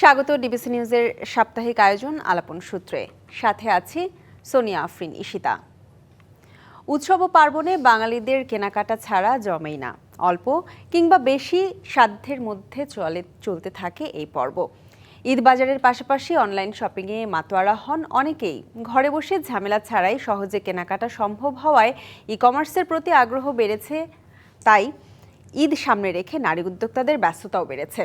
স্বাগত ডিবিসি নিউজের সাপ্তাহিক আয়োজন আলাপন সূত্রে। সাথে আছি সোনিয়া আফরিন ইশিতা উৎসব পার্বণে বাঙালিদের কেনাকাটা ছাড়া জমেই না। অল্প কিংবা বেশি সাধ্যের মধ্যে চলে, চলতে থাকে এই পর্ব। ঈদ বাজারের পাশাপাশি অনলাইন শপিংয়ে মাতোয়ারা হন অনেকেই। ঘরে বসে ঝামেলা ছাড়াই সহজে কেনাকাটা সম্ভব হওয়ায় ই কমার্সের প্রতি আগ্রহ বেড়েছে, তাই ঈদ সামনে রেখে নারী উদ্যোক্তাদের ব্যস্ততাও বেড়েছে।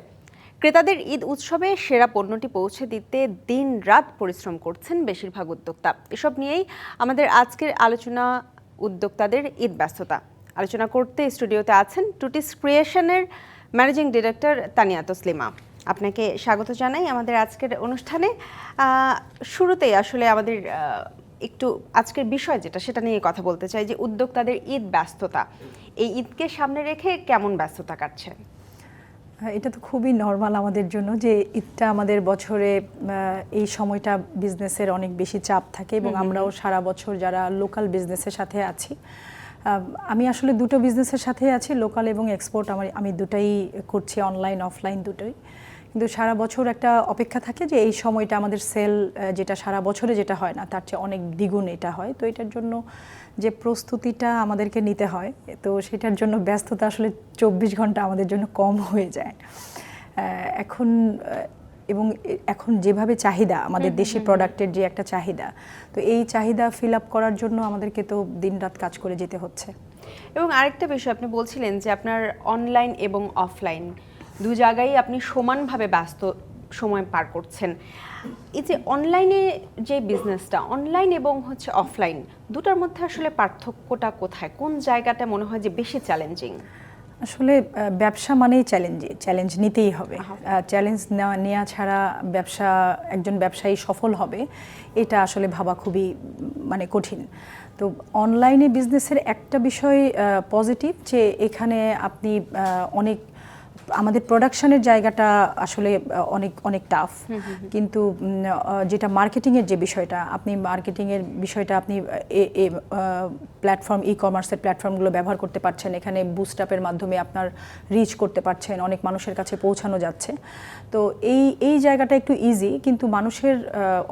ক্রেতাদের ঈদ উৎসবে সেরা পণ্যটি পৌঁছে দিতে দিন রাত পরিশ্রম করছেন বেশিরভাগ উদ্যোক্তা। এসব নিয়েই আমাদের আজকের আলোচনা উদ্যোক্তাদের ঈদ ব্যস্ততা। আলোচনা করতে স্টুডিওতে আছেন টুটিস ক্রিয়েশনের ম্যানেজিং ডিরেক্টর তানিয়া তসলিমা। আপনাকে স্বাগত জানাই আমাদের আজকের অনুষ্ঠানে। শুরুতেই আসলে আমাদের একটু আজকের বিষয় যেটা, সেটা নিয়ে কথা বলতে চাই যে উদ্যোক্তাদের ঈদ ব্যস্ততা। এই ঈদকে সামনে রেখে কেমন ব্যস্ততা কাটছে এটা তো খুবই নর্মাল আমাদের জন্য যে ঈদটা আমাদের বছরে এই সময়টা বিজনেসের অনেক বেশি চাপ থাকে এবং আমরাও সারা বছর যারা লোকাল বিজনেসের সাথে আছি আমি আসলে দুটো বিজনেসের সাথে আছি লোকাল এবং এক্সপোর্ট আমার আমি দুটাই করছি অনলাইন অফলাইন দুটোই। কিন্তু সারা বছর একটা অপেক্ষা থাকে যে এই সময়টা আমাদের সেল যেটা সারা বছরে যেটা হয় না তার চেয়ে অনেক দ্বিগুণ এটা হয়। তো এটার জন্য যে প্রস্তুতিটা আমাদেরকে নিতে হয় তো সেটার জন্য ব্যস্ততা আসলে চব্বিশ ঘণ্টা আমাদের জন্য কম হয়ে যায়। এখন এবং এখন যেভাবে চাহিদা আমাদের দেশি প্রোডাক্টের যে একটা চাহিদা তো এই চাহিদা ফিল আপ করার জন্য আমাদেরকে তো দিনরাত কাজ করে যেতে হচ্ছে। এবং আরেকটা বিষয় আপনি বলছিলেন যে আপনার অনলাইন এবং অফলাইন দু জায়গায় আপনি সমানভাবে ব্যস্ত সময় পার করছেন। এই যে অনলাইনে যে বিজনেসটা অনলাইন এবং হচ্ছে অফলাইন দুটার মধ্যে আসলে পার্থক্যটা কোথায়? কোন জায়গাটা মনে হয় যে বেশি চ্যালেঞ্জিং আসলে ব্যবসা মানেই চ্যালেঞ্জে চ্যালেঞ্জ নিতেই হবে। চ্যালেঞ্জ নেওয়া নেওয়া ছাড়া ব্যবসা একজন ব্যবসায়ী সফল হবে এটা আসলে ভাবা খুবই মানে কঠিন। তো অনলাইনে বিজনেসের একটা বিষয় পজিটিভ যে এখানে আপনি অনেক আমাদের প্রোডাকশনের জায়গাটা আসলে অনেক অনেক টাফ কিন্তু যেটা মার্কেটিংয়ের যে বিষয়টা আপনি মার্কেটিংয়ের বিষয়টা আপনি প্ল্যাটফর্ম ই কমার্সের প্ল্যাটফর্মগুলো ব্যবহার করতে পারছেন এখানে বুস্ট আপের মাধ্যমে আপনার রিচ করতে পারছেন অনেক মানুষের কাছে পৌঁছানো যাচ্ছে। তো এই এই জায়গাটা একটু ইজি কিন্তু মানুষের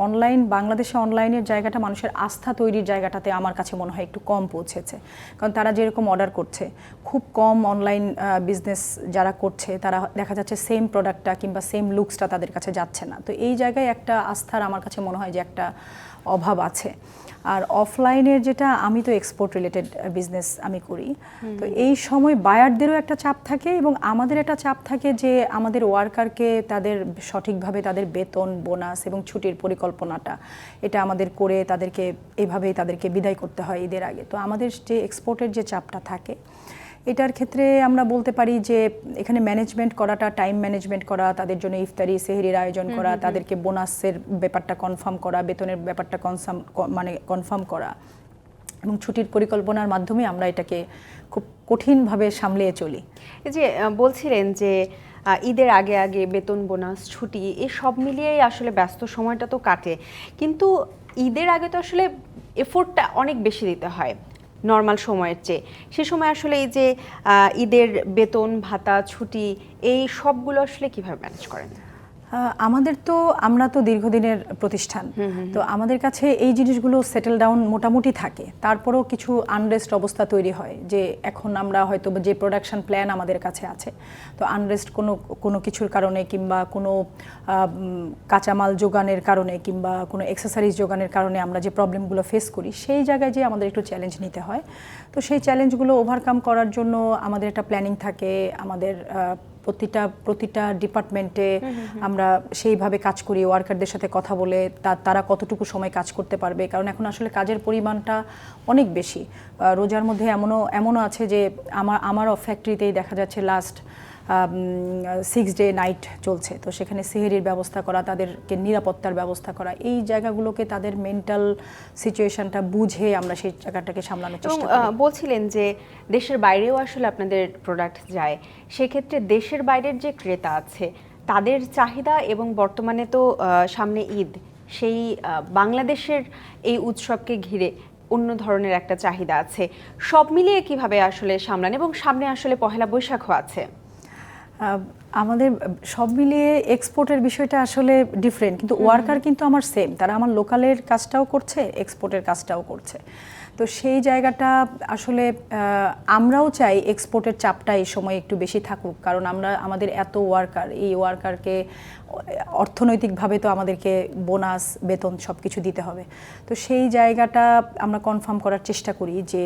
অনলাইন বাংলাদেশে অনলাইনের জায়গাটা মানুষের আস্থা তৈরির জায়গাটাতে আমার কাছে মনে হয় একটু কম পৌঁছেছে। কারণ তারা যেরকম অর্ডার করছে খুব কম অনলাইন বিজনেস যারা করছে তারা দেখা যাচ্ছে সেম প্রোডাক্টটা কিংবা সেম লুকসটা তাদের কাছে যাচ্ছে না। তো এই জায়গায় একটা আস্থার আমার কাছে মনে হয় যে একটা অভাব আছে। আর অফলাইনের যেটা আমি তো এক্সপোর্ট রিলেটেড বিজনেস আমি করি। তো এই সময় বায়ারদেরও একটা চাপ থাকে এবং আমাদের একটা চাপ থাকে যে আমাদের ওয়ার্কারকে তাদের সঠিকভাবে তাদের বেতন বোনাস এবং ছুটির পরিকল্পনাটা এটা আমাদের করে তাদেরকে এভাবেই তাদেরকে বিদায় করতে হয় ঈদের আগে। তো আমাদের যে এক্সপোর্টের যে চাপটা থাকে এটার ক্ষেত্রে আমরা বলতে পারি যে এখানে ম্যানেজমেন্ট করাটা টাইম ম্যানেজমেন্ট করা তাদের জন্য ইফতারি সেহরির আয়োজন করা তাদেরকে বোনাসের ব্যাপারটা কনফার্ম করা বেতনের ব্যাপারটা কনফার্ম মানে কনফার্ম করা। এবং ছুটির পরিকল্পনার মাধ্যমে আমরা এটাকে খুব কঠিনভাবে সামলিয়ে চলি। এই যে বলছিলেন যে ঈদের আগে আগে বেতন বোনাস ছুটি এই সব মিলিয়েই আসলে ব্যস্ত সময়টা তো কাটে। কিন্তু ঈদের আগে তো আসলে এফোর্টটা অনেক বেশি দিতে হয়। নর্মাল সময়ের চেয়ে। সে সময় আসলে এই যে ঈদের বেতন, ভাতা, ছুটি, এই সবগুলো আসলে কীভাবে ম্যানেজ করেন? আমাদের তো আমরা তো দীর্ঘদিনের প্রতিষ্ঠান। তো আমাদের কাছে এই জিনিসগুলো সেটেল ডাউন মোটামুটি থাকে। তারপরেও কিছু আনরেস্ট অবস্থা তৈরি হয় যে এখন আমরা হয়তো যে প্রোডাকশন প্ল্যান আমাদের কাছে আছে। তো আনরেস্ট কোনো কোনো কিছুর কারণে কিংবা কোনো কাঁচামাল যোগানের কারণে কিংবা কোনো এক্সেসারিজ যোগানের কারণে আমরা যে প্রবলেমগুলো ফেস করি সেই জায়গায় যে আমাদের একটু চ্যালেঞ্জ নিতে হয়। তো সেই চ্যালেঞ্জগুলো ওভারকাম করার জন্য আমাদের একটা প্ল্যানিং থাকে আমাদের প্রতিটা প্রতিটা ডিপার্টমেন্টে আমরা সেইভাবে কাজ করি ওয়ার্কারদের সাথে কথা বলে তারা কতটুকু সময় কাজ করতে পারবে? কারণ এখন আসলে কাজের পরিমাণটা অনেক বেশি। রোজার মধ্যে এমনও এমনও আছে যে আমার আমার ফ্যাক্টরিতেই দেখা যাচ্ছে লাস্ট সিক্স ডে নাইট চলছে। তো সেখানে সেহেরির ব্যবস্থা করা তাদেরকে নিরাপত্তার ব্যবস্থা করা এই জায়গাগুলোকে তাদের মেন্টাল সিচুয়েশনটা বুঝে আমরা সেই জায়গাটাকে সামলানোর এবং চেষ্টা করি। বলছিলেন যে দেশের বাইরেও আসলে আপনাদের প্রোডাক্ট যায়। সেক্ষেত্রে দেশের বাইরের যে ক্রেতা আছে তাদের চাহিদা এবং বর্তমানে তো সামনে ঈদ সেই বাংলাদেশের এই উৎসবকে ঘিরে অন্য ধরনের একটা চাহিদা আছে। সব মিলিয়ে কীভাবে আসলে সামলান এবং সামনে আসলে পহেলা বৈশাখও আছে? আমাদের সব মিলিয়ে এক্সপোর্টের বিষয়টা আসলে ডিফারেন্ট কিন্তু ওয়ার্কার কিন্তু আমার সেম তারা আমার লোকালের কাজটাও করছে এক্সপোর্টের কাজটাও করছে। তো সেই জায়গাটা আসলে আমরাও চাই এক্সপোর্টের চাপটা এই সময় একটু বেশি থাকুক। কারণ আমরা, আমাদের এত ওয়ার্কার এই ওয়ার্কারকে অর্থনৈতিকভাবে তো আমাদেরকে বোনাস বেতন সব কিছু দিতে হবে। তো সেই জায়গাটা আমরা কনফার্ম করার চেষ্টা করি যে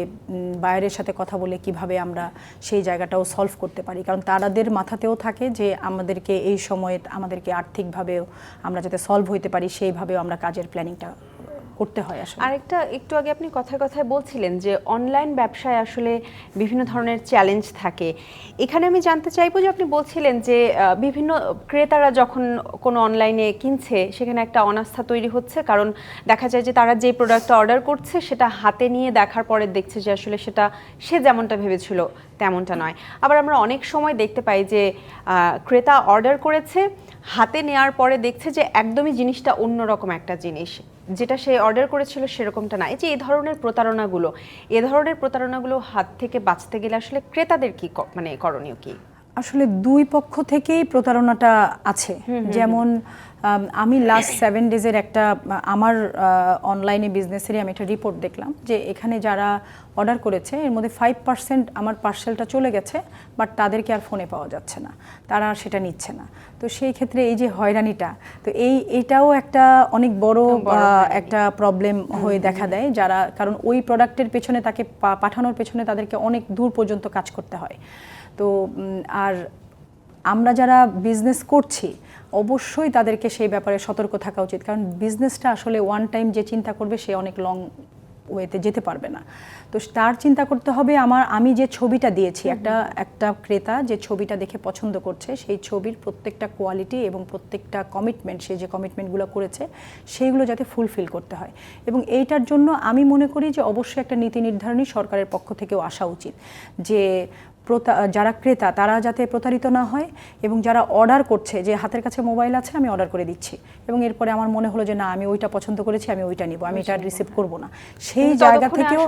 বাইরের সাথে কথা বলে কীভাবে আমরা সেই জায়গাটাও সলভ করতে পারি। কারণ তারাদের মাথাতেও থাকে যে, আমাদেরকে এই সময়ে, আমাদেরকে আর্থিকভাবেও আমরা যাতে সলভ হইতে পারি, সেইভাবেও আমরা কাজের প্ল্যানিংটা করতে হয় আসলে। আরেকটা, একটু আগে আপনি কথায় কথায় বলছিলেন যে অনলাইন ব্যবসায় আসলে বিভিন্ন ধরনের চ্যালেঞ্জ থাকে। এখানে আমি জানতে চাইব যে আপনি বলছিলেন যে বিভিন্ন ক্রেতারা যখন কোনো অনলাইনে কিনছে, সেখানে একটা অনাস্থা তৈরি হচ্ছে। কারণ দেখা যায় যে তারা যে প্রোডাক্টটা অর্ডার করছে, সেটা হাতে নিয়ে দেখার পরে দেখছে যে আসলে সেটা সে যেমনটা ভেবেছিল, তেমনটা নয়। আবার আমরা অনেক সময় দেখতে পাই যে ক্রেতা অর্ডার করেছে, হাতে নেওয়ার পরে দেখছে যে একদমই জিনিসটা অন্যরকম একটা জিনিস। যেটা সে অর্ডার করেছিল সেরকমটা না। এই যে এই ধরনের প্রতারণাগুলো এ ধরনের প্রতারণাগুলো হাত থেকে বাঁচতে গেলে আসলে ক্রেতাদের কি ক- মানে করণীয় কি? আসলে দুই পক্ষ থেকেই প্রতারণাটা আছে। যেমন আম, আমি লাস্ট সেভেন ডেজের একটা আমার অনলাইনে বিজনেসেরই আমি একটা রিপোর্ট দেখলাম যে এখানে যারা অর্ডার করেছে এর মধ্যে ফাইভ পার্সেন্ট আমার পার্সেলটা চলে গেছে বাট তাদেরকে আর ফোনে পাওয়া যাচ্ছে না। তারা আর সেটা নিচ্ছে না। তো সেই ক্ষেত্রে এই যে হয়রানিটা তো এই এটাও একটা অনেক বড়। একটা প্রবলেম হয়ে দেখা দেয় যারা কারণ ওই প্রোডাক্টের পেছনে তাকে পা- পাঠানোর পেছনে তাদেরকে অনেক দূর পর্যন্ত কাজ করতে হয়। তো আর আমরা যারা বিজনেস করছি অবশ্যই তাদেরকে সেই ব্যাপারে সতর্ক থাকা উচিত। কারণ বিজনেসটা আসলে ওয়ান টাইম যে চিন্তা করবে সে অনেক লং ওয়েতে যেতে পারবে না। তো তার চিন্তা করতে হবে আমার আমি যে ছবিটা দিয়েছি একটা একটা ক্রেতা যে ছবিটা দেখে পছন্দ করছে সেই ছবির প্রত্যেকটা কোয়ালিটি এবং প্রত্যেকটা কমিটমেন্ট সে যে কমিটমেন্টগুলো করেছে সেইগুলো যাতে ফুলফিল করতে হয়। এবং এইটার জন্য আমি মনে করি যে অবশ্যই একটা নীতি নির্ধারণী সরকারের পক্ষ থেকেও আসা উচিত। যে যারা ক্রেতা তারা যাতে প্রতারিত না হয় এবং যারা অর্ডার করছে যে হাতের কাছে মোবাইল আছে আমি অর্ডার করে দিচ্ছি। এবং এরপরে আমার মনে হলো যে না আমি ওইটা পছন্দ করেছি আমি ওইটা নিব আমি এটা রিসিভ করব না। সেই জায়গা থেকেও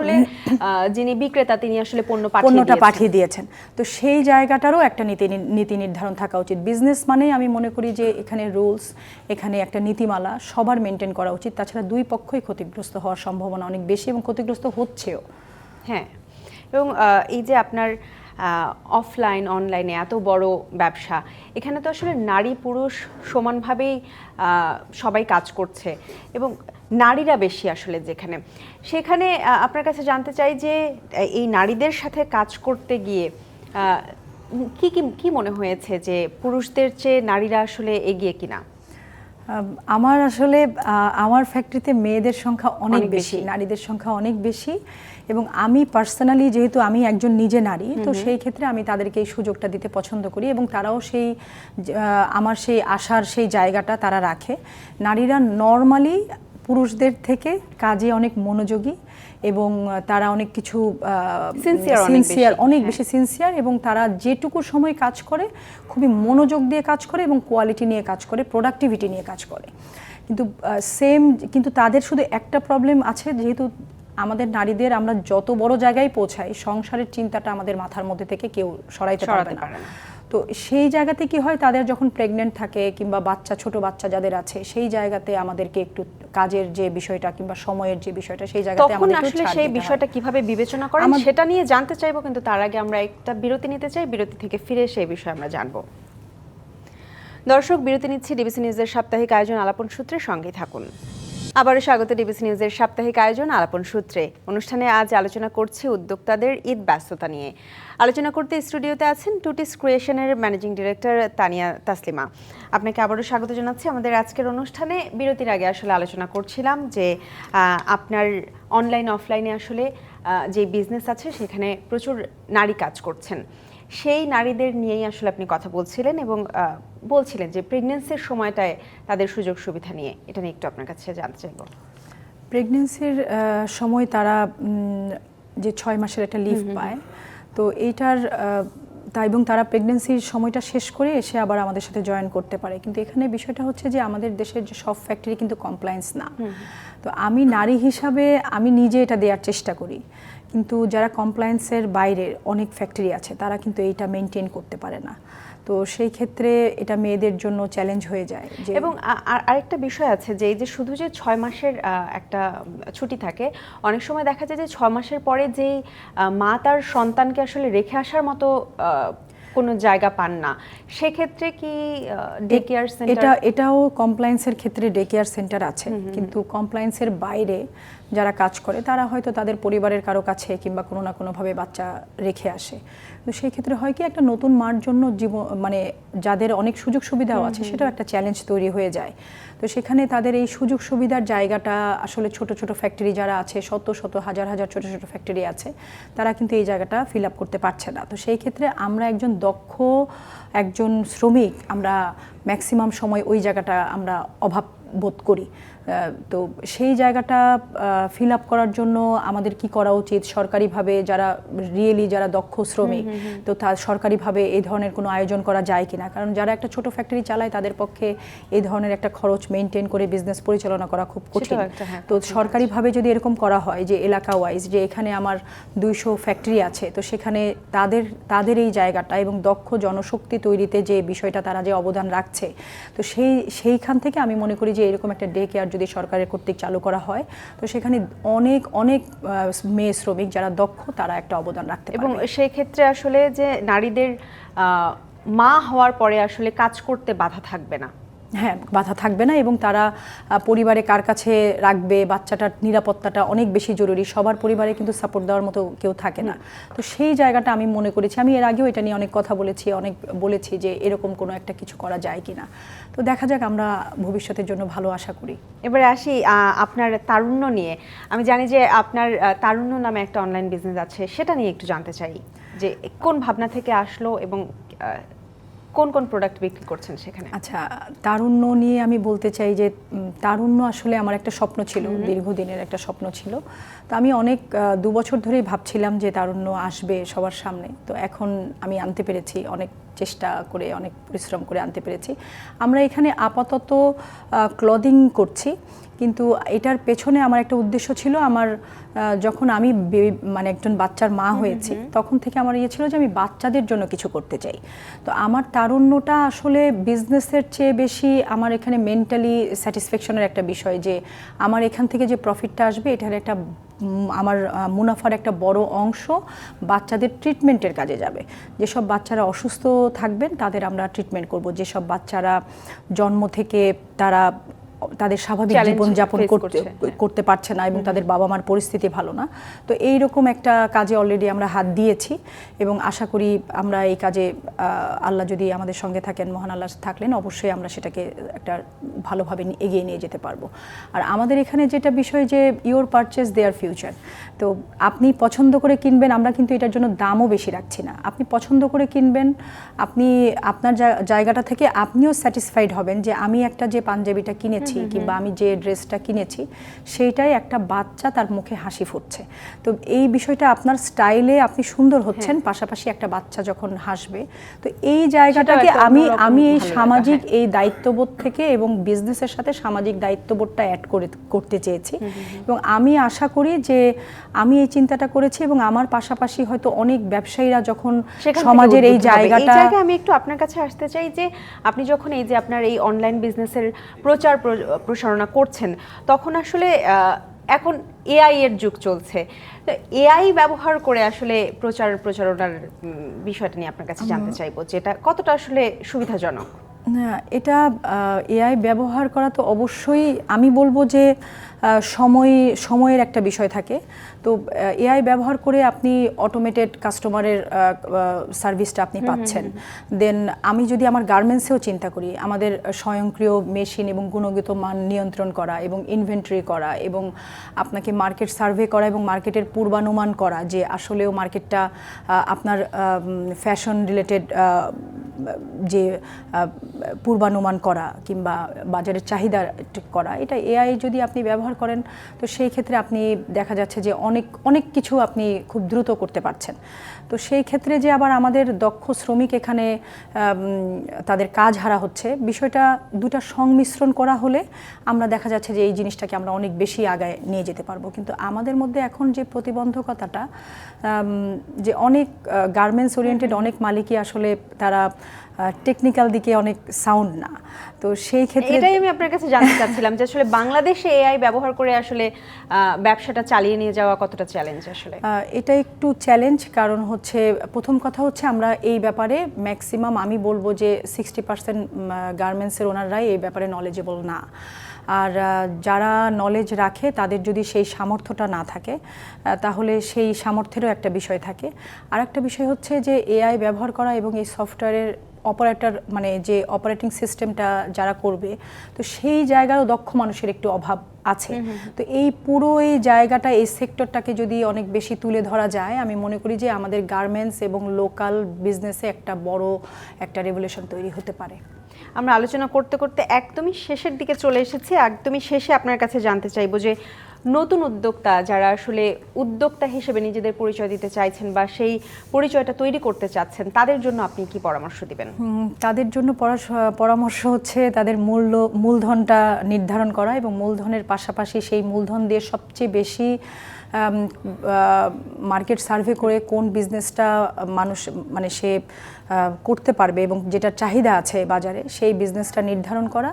যিনি বিক্রেতা তিনি আসলে পণ্য পণ্যটা পাঠিয়ে দিয়েছেন। তো সেই জায়গাটারও একটা নীতি নীতি নির্ধারণ থাকা উচিত। বিজনেস মানেই আমি মনে করি যে এখানে রুলস এখানে একটা নীতিমালা সবার মেনটেন করা উচিত। তাছাড়া দুই পক্ষই ক্ষতিগ্রস্ত হওয়ার সম্ভাবনা অনেক বেশি এবং ক্ষতিগ্রস্ত হচ্ছেও। হ্যাঁ। এবং এই যে আপনার অফলাইন অনলাইনে এত বড় ব্যবসা। এখানে তো আসলে নারী পুরুষ সমানভাবেই সবাই কাজ করছে। এবং নারীরা বেশি আসলে যেখানে। সেখানে আপনার কাছে জানতে চাই যে এই নারীদের সাথে কাজ করতে গিয়ে কি কি মনে হয়েছে যে পুরুষদের চেয়ে নারীরা আসলে এগিয়ে কিনা? আমার আসলে আমার ফ্যাক্টরিতে মেয়েদের সংখ্যা অনেক বেশি। নারীদের সংখ্যা অনেক বেশি এবং আমি পার্সোনালি যেহেতু আমি একজন নিজে নারী তো সেই ক্ষেত্রে আমি তাদেরকে এই সুযোগটা দিতে পছন্দ করি এবং তারাও সেই আমার সেই আশার সেই জায়গাটা তারা রাখে নারীরা নর্মালি পুরুষদের থেকে কাজে অনেক মনোযোগী এবং তারা অনেক কিছু সিনসিয়ার অনেক হ্যাঁ। বেশি সিনসিয়ার এবং তারা যেটুকু সময় কাজ করে খুবই মনোযোগ দিয়ে কাজ করে এবং কোয়ালিটি নিয়ে কাজ করে প্রোডাক্টিভিটি নিয়ে কাজ করে কিন্তু সেম কিন্তু তাদের শুধু একটা প্রবলেম আছে যেহেতু আমাদের নারীদের আমরা যত বড় জায়গায় পৌঁছাই সংসারের চিন্তাটা আমাদের মাথার মধ্যে থেকে কেউ সরাইতে পারবে পারে না। তো সেই জায়গাতে কি হয় তাদের যখন প্রেগনেন্ট থাকে কিংবা বাচ্চা ছোট বাচ্চা যাদের আছে সেই জায়গাতে আমাদেরকে একটু কাজের যে বিষয়টা কিংবা সময়ের যে বিষয়টা সেই জায়গাতে তখন আমাদের আসলে সেই বিষয়টা কীভাবে বিবেচনা করেন সেটা নিয়ে জানতে চাইব কিন্তু তার আগে আমরা একটা বিরতি নিতে চাই বিরতি থেকে ফিরে সেই বিষয়ে আমরা জানব। দর্শক বিরতি নিচ্ছি ডিবিসি নিউজের সাপ্তাহিক আয়োজন আলাপন সূত্রে সঙ্গে থাকুন। আবারও স্বাগত ডিবিসি নিউজের সাপ্তাহিক আয়োজন আলাপন সূত্রে। অনুষ্ঠানে আজ আলোচনা করছি উদ্যোক্তাদের ঈদ ব্যস্ততা নিয়ে। আলোচনা করতে স্টুডিওতে আছেন টুটিস ক্রিয়েশনের ম্যানেজিং ডিরেক্টর তানিয়া তাসলিমা। আপনাকে আবারও স্বাগত জানাচ্ছি আমাদের আজকের অনুষ্ঠানে। বিরতির আগে আসলে আলোচনা করছিলাম যে আপনার অনলাইন অফলাইনে আসলে যে বিজনেস আছে সেখানে প্রচুর নারী কাজ করছেন। সেই নারীদের নিয়েই আসলে আপনি কথা বলছিলেন এবং বলছিলেন যে প্রেগনেন্সির সময়টায় তাদের সুযোগ সুবিধা নিয়ে। এটা নিয়ে একটু আপনার কাছে জানতে চাইব। প্রেগনেন্সির সময় তারা যে ছয় মাসের একটা লিভ পায় তো এইটার তা এবং তারা প্রেগনেন্সির সময়টা শেষ করে এসে আবার আমাদের সাথে জয়েন করতে পারে। কিন্তু এখানে বিষয়টা হচ্ছে যে আমাদের দেশের যে সব ফ্যাক্টরি কিন্তু কমপ্লায়েন্স না। তো আমি নারী হিসাবে আমি নিজে এটা দেওয়ার চেষ্টা করি। কিন্তু যারা কমপ্লায়েন্সের বাইরে অনেক ফ্যাক্টরি আছে, তারা কিন্তু এইটা মেনটেন করতে পারে না। তো সেই ক্ষেত্রে এটা মেয়েদের জন্য চ্যালেঞ্জ হয়ে যায় এবং আর আরেকটা বিষয় আছে যে এই যে শুধু যে ছয় মাসের একটা ছুটি থাকে, অনেক সময় দেখা যায় যে ছয় মাসের পরে যেই মা তার সন্তানকে আসলে রেখে আসার মতো কোনো জায়গা পান না। সেক্ষেত্রে কি ডে কেয়ার এটা এটাও কমপ্লায়েন্সের ক্ষেত্রে ডে কেয়ার সেন্টার আছে কিন্তু কমপ্লায়েন্সের বাইরে যারা কাজ করে তারা হয়তো তাদের পরিবারের কারও কাছে কিংবা কোনো না কোনোভাবে বাচ্চা রেখে আসে। তো সেই ক্ষেত্রে হয় কি একটা নতুন মার জন্য জীবন মানে যাদের অনেক সুযোগ সুবিধাও আছে সেটাও একটা চ্যালেঞ্জ তৈরি হয়ে যায়। তো সেখানে তাদের এই সুযোগ সুবিধার জায়গাটা আসলে ছোট ছোট ফ্যাক্টরি যারা আছে শত শত হাজার হাজার ছোট ছোট ফ্যাক্টরি আছে তারা কিন্তু এই জায়গাটা ফিল আপ করতে পারছে না। তো সেই ক্ষেত্রে আমরা একজন দক্ষ একজন শ্রমিক আমরা ম্যাক্সিমাম সময় ওই জায়গাটা আমরা অভাব বোধ করি। তো সেই জায়গাটা ফিল আপ করার জন্য আমাদের কি করা উচিত? সরকারিভাবে যারা রিয়েলি যারা দক্ষ শ্রমিক তো তার সরকারিভাবে এই ধরনের কোনো আয়োজন করা যায় কি না কারণ যারা একটা ছোট ফ্যাক্টরি চালায় তাদের পক্ষে এই ধরনের একটা খরচ মেনটেন করে বিজনেস পরিচালনা করা খুব কঠিন। হ্যাঁ, তো সরকারিভাবে যদি এরকম করা হয় যে এলাকা ওয়াইজ যে এখানে আমার দুইশো ফ্যাক্টরি আছে তো সেখানে তাদের তাদের এই জায়গাটা এবং দক্ষ জনশক্তি তৈরিতে যে বিষয়টা তারা যে অবদান রাখছে। তো সেই সেইখান থেকে আমি মনে করি যে এরকম একটা ডে কেয়ার যদি সরকারের কর্তৃক চালু করা হয় তো সেখানে অনেক অনেক মেয়ে শ্রমিক যারা দক্ষ তারা একটা অবদান রাখতে এবং সেই ক্ষেত্রে আসলে যে নারীদের আহ, মা হওয়ার পরে আসলে কাজ করতে বাধা থাকবে না। হ্যাঁ বাধা থাকবে না এবং তারা পরিবারে কার কাছে রাখবে, বাচ্চাটার নিরাপত্তাটা অনেক বেশি জরুরি। সবার পরিবারে কিন্তু সাপোর্ট দেওয়ার মতো কেউ থাকে না। তো সেই জায়গাটা আমি মনে করেছি। আমি এর আগেও এটা নিয়ে অনেক কথা বলেছি, অনেক বলেছি যে এরকম কোনো একটা কিছু করা যায় কি না তো দেখা যাক আমরা ভবিষ্যতের জন্য ভালো আশা করি। এবারে আসি আপনার তারুণ্য নিয়ে। আমি জানি যে আপনার তারুণ্য নামে একটা অনলাইন বিজনেস আছে। সেটা নিয়ে একটু জানতে চাই যে কোন ভাবনা থেকে আসলো এবং কোন কোন প্রোডাক্ট বিক্রি করছেন সেখানে? আচ্ছা তারুণ্য নিয়ে আমি বলতে চাই যে তারুণ্য আসলে আমার একটা স্বপ্ন ছিল দীর্ঘদিনের একটা স্বপ্ন ছিল। তো আমি অনেক দু বছর ধরেই ভাবছিলাম যে তারুণ্য আসবে সবার সামনে। তো এখন আমি আনতে পেরেছি অনেক চেষ্টা করে অনেক পরিশ্রম করে আনতে পেরেছি। আমরা এখানে আপাতত ক্লদিং করছি। কিন্তু এটার পেছনে আমার একটা উদ্দেশ্য ছিল আমার যখন আমি মানে একজন বাচ্চার মা হয়েছি তখন থেকে আমার ইয়ে ছিল যে আমি বাচ্চাদের জন্য কিছু করতে চাই। তো আমার তারুণ্যটা আসলে বিজনেসের চেয়ে বেশি আমার এখানে মেন্টালি স্যাটিসফ্যাকশনের একটা বিষয় যে আমার এখান থেকে যে প্রফিটটা আসবে এটার একটা আমার মুনাফার একটা বড় অংশ বাচ্চাদের ট্রিটমেন্টের কাজে যাবে। যেসব বাচ্চারা অসুস্থ থাকবেন তাদের আমরা ট্রিটমেন্ট করব। যেসব বাচ্চারা জন্ম থেকে তারা তাদের স্বাভাবিক জীবনযাপন করতে হ্যাঁ। করতে পারছে না এবং তাদের বাবা মার পরিস্থিতি ভালো না। তো এই রকম একটা কাজে অলরেডি আমরা হাত দিয়েছি এবং আশা করি আমরা এই কাজে আল্লাহ যদি আমাদের সঙ্গে থাকেন মহান আল্লাহ থাকলেন অবশ্যই আমরা সেটাকে একটা ভালোভাবে এগিয়ে নিয়ে যেতে পারব। আর আমাদের এখানে যেটা বিষয় যে ইওর পারচেস দেয়ার ফিউচার তো আপনি পছন্দ করে কিনবেন আমরা কিন্তু এটার জন্য দামও বেশি রাখছি না। আপনি পছন্দ করে কিনবেন আপনি আপনার জায়গাটা থেকে আপনিও স্যাটিসফাইড হবেন যে আমি একটা যে পাঞ্জাবিটা কিনেছি কিংবা আমি যে ড্রেসটা কিনেছি সেইটাই একটা বাচ্চা তার মুখে হাসি ফুটছে। তো এই বিষয়টা আপনার স্টাইলে আপনি সুন্দর হচ্ছেন পাশাপাশি একটা বাচ্চা যখন হাসবে। তো এই জায়গাটাকে আমি আমি এই সামাজিক এই দায়িত্ববোধ থেকে এবং বিজনেসের সাথে সামাজিক দায়িত্ববোধটা অ্যাড করে করতে চেয়েছি। এবং আমি আশা করি যে আমি এই চিন্তাটা করেছি এবং আমার পাশাপাশি হয়তো অনেক ব্যবসায়ীরা যখন সমাজের এই জায়গাটা আমি একটু আপনার কাছে আসতে চাই যে আপনি যখন এই যে আপনার এই অনলাইন বিজনেসের প্রচার প্র- প্রসারণা করছেন তখন আসলে আহ, এখন এআই এর যুগ চলছে। তো এআই ব্যবহার করে আসলে প্রচার প্রচারণার বিষয়টা নিয়ে আপনার কাছে জানতে চাইব যেটা কতটা আসলে সুবিধাজনক? এটা এআই ব্যবহার করা তো অবশ্যই আমি বলব যে সময় সময়ের একটা বিষয় থাকে। তো এআই ব্যবহার করে আপনি অটোমেটেড কাস্টমারের সার্ভিসটা আপনি পাচ্ছেন। দেন আমি যদি আমার গার্মেন্টসেও চিন্তা করি আমাদের স্বয়ংক্রিয় মেশিন এবং গুণগত মান নিয়ন্ত্রণ করা এবং ইনভেন্টরি করা এবং আপনাকে মার্কেট সার্ভে করা এবং মার্কেটের পূর্বানুমান করা যে আসলেও মার্কেটটা আপনার ফ্যাশন রিলেটেড যে পূর্বানুমান করা কিংবা বাজারের চাহিদা করা, এটা এআই যদি আপনি ব্যবহার করেন, তো সেই ক্ষেত্রে আপনি দেখা যাচ্ছে যে অনেক অনেক কিছু আপনি খুব দ্রুত করতে পারছেন। তো সেই ক্ষেত্রে যে আবার আমাদের দক্ষ শ্রমিক এখানে তাদের কাজ হারা হচ্ছে, বিষয়টা দুটা সংমিশ্রণ করা হলে আমরা দেখা যাচ্ছে যে এই জিনিসটাকে আমরা অনেক বেশি আগায় নিয়ে যেতে পারব। কিন্তু আমাদের মধ্যে এখন যে প্রতিবন্ধকতাটা যে অনেক গার্মেন্টস ওরিয়েন্টেড অনেক মালিকই আসলে তারা টেকনিক্যাল দিকে অনেক সাউন্ড না। তো সেই ক্ষেত্রে এটাই আমি আপনার কাছে জানতে চাচ্ছিলাম যে আসলে বাংলাদেশে এআই ব্যবহার করে আসলে ব্যবসাটা চালিয়ে নিয়ে যাওয়া কতটা চ্যালেঞ্জ আসলে? এটা একটু চ্যালেঞ্জ কারণ হচ্ছে প্রথম কথা হচ্ছে আমরা এই ব্যাপারে ম্যাক্সিমাম আমি বলব যে সিক্সটি পার্সেন্ট গার্মেন্টসের ওনাররাই এই ব্যাপারে নলেজেবল না। আর যারা নলেজ রাখে তাদের যদি সেই সামর্থ্যটা না থাকে তাহলে সেই সামর্থ্যেরও একটা বিষয় থাকে। আর একটা বিষয় হচ্ছে যে এআই ব্যবহার করা এবং এই সফটওয়্যারের অপারেটর মানে যে অপারেটিং সিস্টেমটা যারা করবে তো সেই জায়গারও দক্ষ মানুষের একটু অভাব আছে। তো এই পুরো এই জায়গাটা এই সেক্টরটাকে যদি অনেক বেশি তুলে ধরা যায় আমি মনে করি যে আমাদের গার্মেন্টস এবং লোকাল বিজনেসে একটা বড় একটা রেভলিউশন তৈরি হতে পারে। আমরা আলোচনা করতে করতে একদমই শেষের দিকে চলে এসেছি। একদমই শেষে আপনার কাছে জানতে চাইব যে নতুন উদ্যোক্তা যারা আসলে উদ্যোক্তা হিসেবে নিজেদের পরিচয় দিতে চাইছেন বা সেই পরিচয়টা তৈরি করতে চাচ্ছেন, তাদের জন্য আপনি কি পরামর্শ দিবেন? তাদের জন্য পরামর্শ হচ্ছে তাদের মূল্য, মূলধনটা নির্ধারণ করা এবং মূলধনের পাশাপাশি সেই মূলধন দিয়ে সবচেয়ে বেশি মার্কেট সার্ভে করে কোন বিজনেসটা মানুষ মানে সে করতে পারবে এবং যেটা চাহিদা আছে বাজারে সেই বিজনেসটা নির্ধারণ করা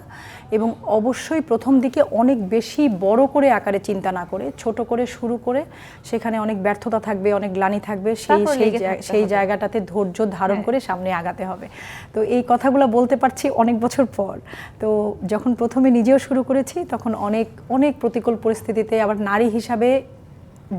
এবং অবশ্যই প্রথম দিকে অনেক বেশি বড় করে আকারে চিন্তা না করে ছোট করে শুরু করে সেখানে অনেক ব্যর্থতা থাকবে অনেক গ্লানি থাকবে সেই সেই সেই জায়গাটাতে ধৈর্য ধারণ হ্যাঁ। করে সামনে আগাতে হবে। তো এই কথাগুলো বলতে পারছি অনেক বছর পর। তো যখন প্রথমে নিজেও শুরু করেছি তখন অনেক অনেক প্রতিকূল পরিস্থিতিতে আবার নারী হিসাবে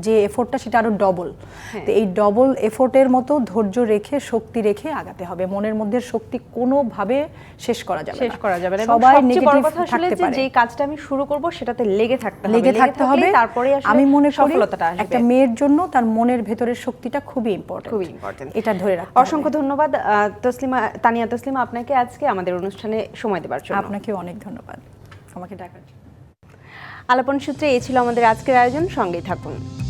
যে এফোর্টটা সেটা আরও ডবল হ্যাঁ। তো এই ডবল এফোর্টের মতো ধৈর্য রেখে শক্তি রেখে আগাতে হবে। মনের মধ্যে শক্তি কোনোভাবে শেষ করা যাবে শেষ করা যাবে না। সবাই নেগেটিভ থাকতে যে পারে। যেই কাজটা আমি শুরু করব সেটাতে লেগে থাকতে হবে। লেগে থাকতে হবে। তারপরে আমি মনে সফলতাটা আসবে। একটা মেয়ের জন্য তার মনের ভেতরের শক্তিটা খুবই ইম্পর্টেন্ট খুবই important। এটা ধরে রাখতে অসংখ্য ধন্যবাদ। তসলিমা তানিয়া তসলিমা আপনাকে আজকে আমাদের অনুষ্ঠানে সময় দেবার জন্য। আপনাকে অনেক ধন্যবাদ। আমাকে ডাকার জন্য। আলাপন সূত্রে এই ছিল আমাদের আজকের আয়োজন। সঙ্গেই থাকুন।